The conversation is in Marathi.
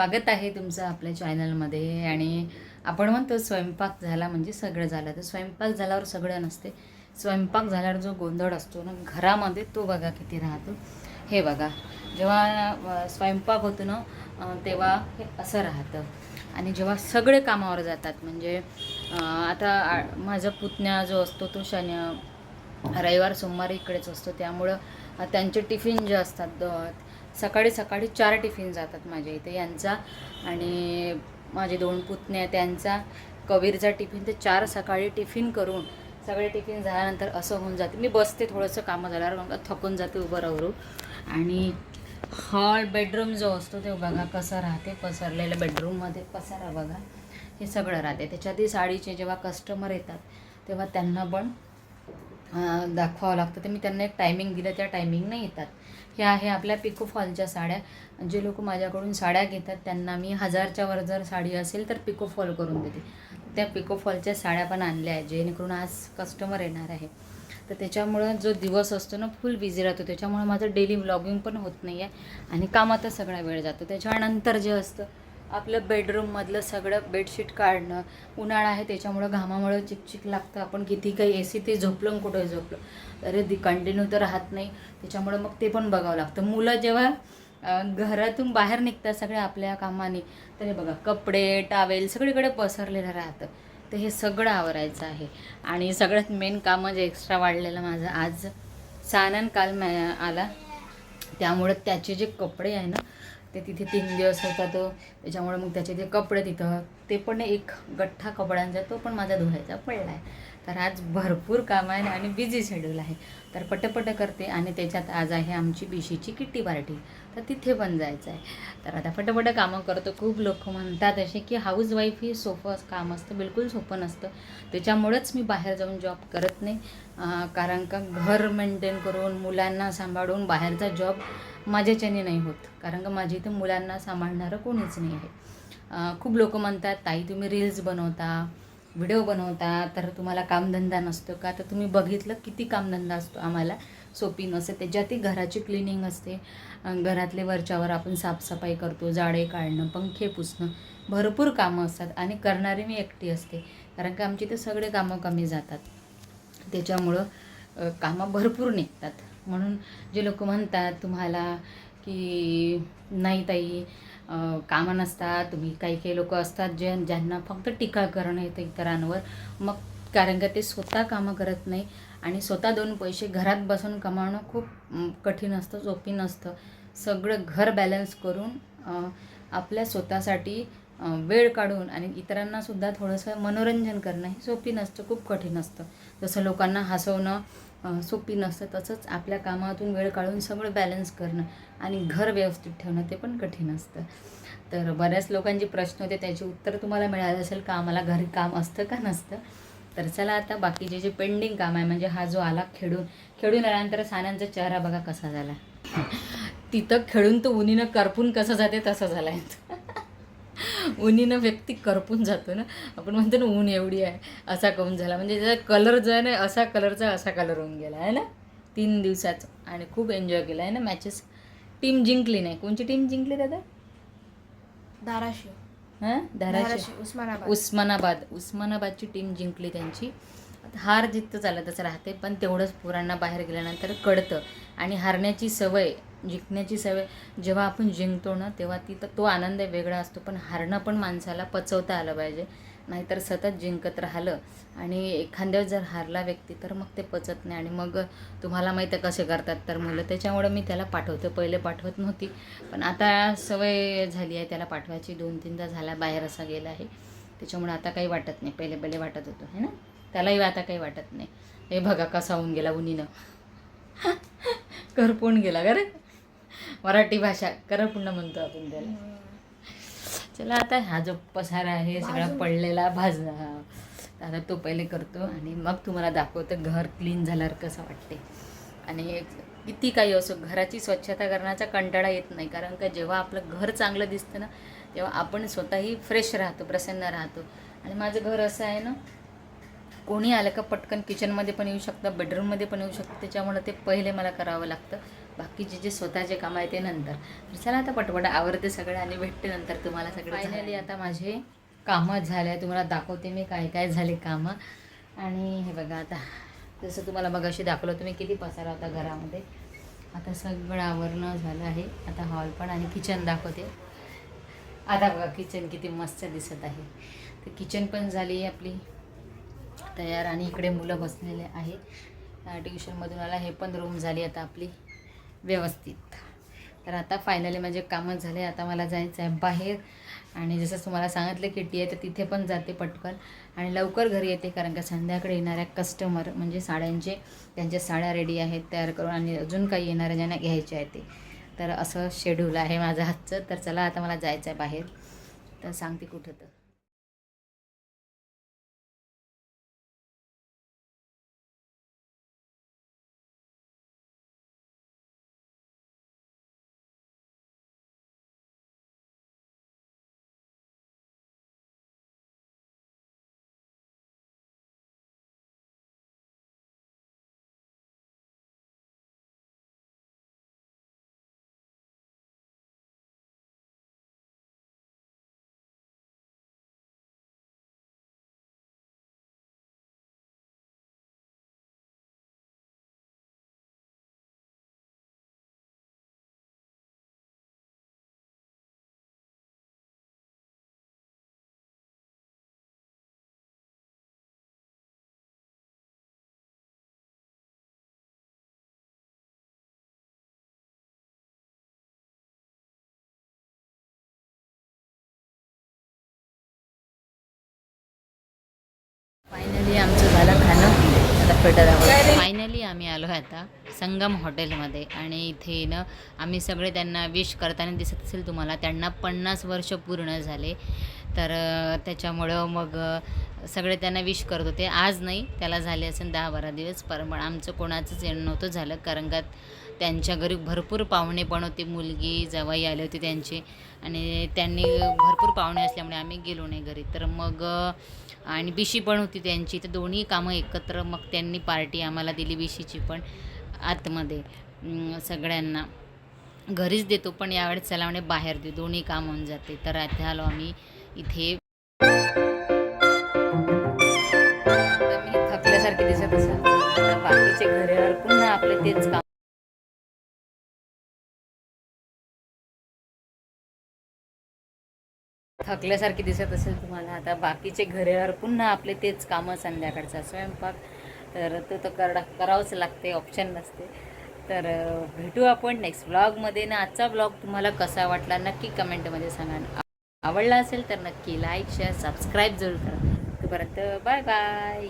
स्वागत आहे तुमचं आपल्या चॅनलमध्ये. आणि आपण म्हणतो स्वयंपाक झाला म्हणजे सगळं झालं. तर स्वयंपाक झाल्यावर सगळं नसते. स्वयंपाक झाल्यावर जो गोंधळ असतो ना घरामध्ये तो बघा किती राहतो. हे बघा जेव्हा स्वयंपाक होतो ना तेव्हा हे असं राहतं. आणि जेव्हा सगळे कामावर जातात म्हणजे आता आ- माझा पुतण्या जो असतो तो शनि रविवार सोमवार इकडेच असतो. त्यामुळं त्यांचे टिफिन जे असतात सकाळी सकाळी चार टिफिन जातात माझ्या इथे यांचा आणि माझे दोन पुतण्या त्यांचा. कबीरचा टिफिन ते चार सकाळी टिफिन करून सगळे टिफिन झाल्यानंतर असं होऊन जाते. मी बसते थोडंसं कामं झाल्यावर मग थकून जाते उभं राहू आणि हॉल बेडरूम जो असतो ते बघा कसा राहते पसरलेल्या बेडरूममध्ये पसारा बघा. हे सगळं राहते. त्याच्यातही साडीचे जेव्हा कस्टमर येतात तेव्हा त्यांना पण दाखवावं लागतं. तर मी त्यांना एक टायमिंग दिलं. त्या टायमिंगनं येतात. हे आहे आपल्या पिको फॉलच्या साड्या. जे लोक माझ्याकडून साड्या घेतात त्यांना मी हजारच्या वर जर साडी असेल तर पिको फॉल करून देते. त्या पिको फॉलच्या साड्या पण आणल्या आहेत जेणेकरून आज कस्टमर येणार आहे. तर त्याच्यामुळं जो दिवस असतो ना फुल बिझी राहतो. त्याच्यामुळं माझं डेली व्लॉगिंग पण होत नाही आहे आणि कामातच सगळा वेळ जातो. त्याच्यानंतर जे असतं आपलं बेडरूममधलं सगळं बेडशीट काढणं. उन्हाळा आहे त्याच्यामुळं घामामुळं चिकचिक लागतं. आपण किती काही ए सी ते झोपलं कुठं झोपलं. अरे ती कंटिन्यू तर राहत नाही. त्याच्यामुळं मग ते पण बघावं लागतं. मुलं जेव्हा घरातून बाहेर निघतात सगळ्या आपल्या कामाने तर हे बघा कपडे टावेल सगळीकडे पसरलेलं राहतं. तर हे सगळं आवरायचं आहे. आणि सगळ्यात मेन काम जे एक्स्ट्रा वाढलेलं माझं आज सानन काल मॅ आला. त्यामुळं त्याचे जे कपडे आहे ना ते तिथे तीन दिवस होता तो त्याच्यामुळे मग त्याचे जे कपडे तिथं ते पण एक गठ्ठा कपड्यांचा तो पण माझा धुवायचा पडला आहे तर आज भरपूर काम आहे आणि बिझी शेड्यूल आहे. तर पटपट करते आणि त्याच्यात आज आहे आमची बिशीची किट्टी पार्टी. तर तिथे पण जायचं आहे तर आता पटपट कामं करतो. खूप लोक म्हणतात असे की हाऊस वाईफ ही सोपं काम असतं. बिलकुल सोपं नसतं. त्याच्यामुळंच मी बाहेर जाऊन जॉब करत नाही. कारण का घर मेंटेन करून मुलांना सांभाळून बाहेरचा जॉब माझ्याच्याने नाही होत. कारण का माझ्या इथं मुलांना सांभाळणारं कोणीच नाही आहे. खूप लोक म्हणतात ताई तुम्ही रील्स बनवता व्हिडिओ बनवता तर तुम्हाला कामधंदा नसतो का? तर तुम्ही बघितलं किती कामधंदा असतो आम्हाला सोपी नसते त्याच्यातही घराची क्लिनिंग असते. घरातले वरच्यावर आपण साफसफाई करतो जाळे काढणं पंखे पुसणं भरपूर कामं असतात आणि करणारी मी एकटी असते. कारण का आमची इथे सगळे कामं कमी जातात. त्याच्यामुळं कामं भरपूर निघतात. म्हणून जे लोक म्हणतात तुम्हाला की नाही ताई कामं नसतात तुम्ही काही काही लोक असतात जे ज्यांना फक्त टीका करणं येतं इतरांवर मग कारण का ते स्वतः कामं करत नाही आणि स्वतः दोन पैसे घरात बसून कमावणं खूप कठीण असतं सोपी नसतं. सगळं घर बॅलन्स करून आपल्या स्वतःसाठी वेळ काढून आणि इतरांनासुद्धा थोडंसं मनोरंजन करणं हे सोपी नसतं खूप कठीण असतं. जसं लोकांना हसवणं सोपी नसतं तसंच आपल्या कामातून वेळ काढून सगळं बॅलन्स करणं आणि घर व्यवस्थित ठेवणं ते पण कठीण असतं. तर बऱ्याच लोकांचे प्रश्न होते त्याचे उत्तर तुम्हाला मिळालं असेल का? आम्हाला घरी काम असतं का नसतं? तर चला आता बाकीचे जे पेंडिंग काम आहे म्हणजे हा जो आला खेळून खेळून आल्यानंतर सान्यांचा चेहरा बघा कसा झाला. तिथं खेळून तो उन्हीनं करपून कसं जाते तसं झाला उन्हीनं व्यक्ती करपून जातो ना. आपण म्हणतो ना ऊन एवढी आहे असा करून झाला. म्हणजे त्याचा कलर जो आहे ना असा कलरचा असा कलर होऊन गेला आहे ना? तीन दिवसाचं. आणि खूप एन्जॉय केला आहे ना? मॅचेस टीम जिंकली नाही. कोणची टीम जिंकली दादा? धाराशिव. हां? धाराशिव. उस्मानाबाद. उस्मानाबाद. उस्मानाबादची टीम जिंकली त्यांची. हार जितकं चालतच राहते पण तेवढंच पोरांना बाहेर गेल्यानंतर कळतं. आणि हारण्याची सवय जिंकण्याची सवय जेव्हा आपण जिंकतो ना तेव्हा तिथं तो आनंद वेगळा असतो पण हारणं पण माणसाला पचवता आलं पाहिजे. नाहीतर सतत जिंकत राहिलं आणि एखाद्यावर जर हारला व्यक्ती तर मग ते पचत नाही. आणि मग तुम्हाला माहीत आहे कसे करतात तर मुलं. त्याच्यामुळे मी त्याला पाठवते. पहिले पाठवत नव्हती पण आता सवय झाली आहे त्याला पाठवायची. दोन तीनदा झाला बाहेर असा गेला आहे. त्याच्यामुळे आता काही वाटत नाही. पहिले पहिले वाटत होतं है ना? त्यालाही आता काही वाटत नाही. हे बघा कसा होऊन गेला उन्हीनं करपून गेला का रे? मराठी भाषा करपूर्ण म्हणतो आपण त्याला. चला आता हा जो पसारा आहे सगळा. पडलेला भाज आता तो पहिले करतो आणि मग तुम्हाला दाखवतो घर क्लीन झाल्यावर कसं वाटते. आणि किती काही असो घराची स्वच्छता करण्याचा कंटाळा येत नाही. कारण का जेव्हा आपलं घर चांगलं दिसतं ना तेव्हा आपण स्वतःही फ्रेश राहतो प्रसन्न राहतो. आणि माझं घर असं आहे ना कोणी आलं का पटकन किचनमध्ये पण येऊ शकतं बेडरूममध्ये पण येऊ शकतं. त्याच्यामुळं ते पहिले मला करावं लागतं. बाकीचे जे स्वतःचे काम आहे ते नंतर. तर चला आता पटपट आवडते सगळं आणि भेटते नंतर तुम्हाला सगळं. फायनली आता माझे कामं झाले. तुम्हाला दाखवते मी काय काय झाले कामं. आणि हे बघा आता जसं तुम्हाला मगाशी दाखवलं तुम्ही किती पसारा होता घरामध्ये. आता सगळं आवरणं झालं आहे. आता हॉल पण आणि किचन दाखवते. आता बघा किचन किती मस्त दिसत आहे. तर किचन पण झाली आपली. तयार आणि इकडे मुलं बसलेले आहेत. ट्युशनमधून आला हे पण रूम झाली आता आपली व्यवस्थित. तर आता फायनली माझे कामं झाले आता मला जायचं आहे बाहेर. आणि जसं तुम्हाला सांगितलं की टी आहे तर तिथे पण जाते पटकन. आणि लवकर घरी येते कारण का संध्याकाळी येणाऱ्या कस्टमर म्हणजे साड्यांचे त्यांच्या साड्या रेडी आहेत तयार करून आणि अजून काही येणाऱ्या ज्यांना घ्यायचे आहे ते. तर असं शेड्यूल आहे माझं हातचं तर चला आता मला जायचं आहे बाहेर. तर सांगते कुठं तर. फायनली आमचं झालं खाणं. आता पेटर फायनली आम्ही आलो आहे आता संगम हॉटेलमध्ये. आणि इथे ना आम्ही सगळे त्यांना विश करताना दिसत असेल तुम्हाला. त्यांना पन्नास वर्ष पूर्ण झाले. तर त्याच्यामुळं मग सगळे त्यांना विश करत होते. आज नाही त्याला झाले असेल दहा बारा दिवस. पर पण आमचं कोणाचंच येणं नव्हतं झालं. कारण का त्यांच्या घरी भरपूर पाहुणे पण होते. मुलगी जवाई आले होते त्यांचे. आणि त्यांनी भरपूर पाहुणे असल्यामुळे आम्ही गेलो नाही घरी. तर मग आणि बिशी पण होती त्यांची. तर दोन्ही कामं एकत्र. मग त्यांनी पार्टी आम्हाला दिली बिशीची पण आतमध्ये सगळ्यांना. घरीच देतो पण यावेळेस चला म्हणे बाहेर देऊ. दोन्ही काम होऊन जाते. तर आता आलो आम्ही इथे. मी थकल्यासारखे दिसत असेल. बाकीचे घरे पुन्हा आपले तेच काम. थकल्यासारखी दिसत असेल तुम्हाला. आता बाकीचे घरेवर पुन्हा आपले तेच कामं संध्याकाळचा स्वयंपाक. तर तो तर करा करावंच लागते ऑप्शन नसते. तर भेटू आपण नेक्स्ट ब्लॉगमध्ये ना आजचा ब्लॉग तुम्हाला कसा वाटला नक्की कमेंटमध्ये सांगा. आवडला असेल तर नक्की लाईक शेअर सबस्क्राईब जरूर करा. तोपर्यंत बाय बाय